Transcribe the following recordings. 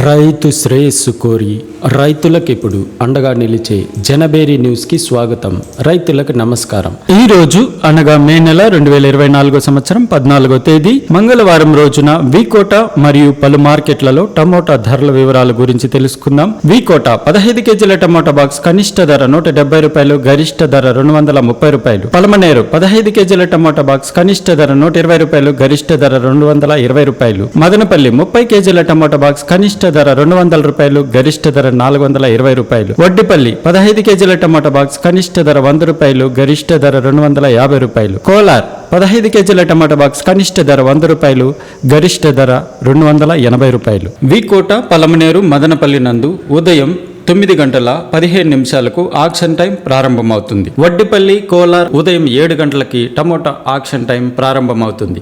రైతు శ్రేయస్సు కోరి రైతులకు ఇప్పుడు అండగా నిలిచే జనబేరి న్యూస్కి స్వాగతం. రైతులకు నమస్కారం. ఈ రోజు అనగా మే నెల రెండు వేల ఇరవై నాలుగో సంవత్సరం పద్నాలుగో తేదీ మంగళవారం రోజున వికోట మరియు పలు మార్కెట్లలో టమోటా ధరల వివరాల గురించి తెలుసుకుందాం. వికోట పదహైదు కేజీల టమోటా బాక్స్ కనిష్ట ధర నూట డెబ్బై రూపాయలు గరిష్ట ధర రెండు వందల ముప్పై రూపాయలు. పలమనేరు పదహైదు కేజీల టమోటా బాక్స్ కనిష్ట ధర నూట ఇరవై రూపాయలు గరిష్ట ధర రెండు వందల ఇరవై రూపాయలు. మదనపల్లి ముప్పై కేజీల టమోటా బాక్స్ కనిష్ట ధర రెండు వందల రూపాయలు గరిష్ట ధర నాలుగు వందల ఇరవై రూపాయలు. వడ్డిపల్లి పదహైదు కేజీల టమోటా బాక్స్ కనిష్ట ధర వంద రూపాయలు గరిష్ట ధర రెండు వందల యాభై రూపాయలు. కోలార్ పదహైదు కేజీల టమాటా బాక్స్ కనిష్ట ధర వంద రూపాయలు గరిష్ట ధర రెండు వందల ఎనభై రూపాయలు. వికోట పలమనేరు మదనపల్లి నందు ఉదయం తొమ్మిది గంటల పదిహేను నిమిషాలకు ఆక్షన్ టైం ప్రారంభమవుతుంది. వడ్డిపల్లి కోలార్ ఉదయం ఏడు గంటలకి టమోటా ఆక్షన్ టైం ప్రారంభమవుతుంది.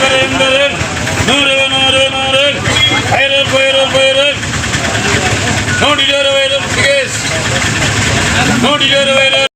డెబ్బై ఎనభై నూరు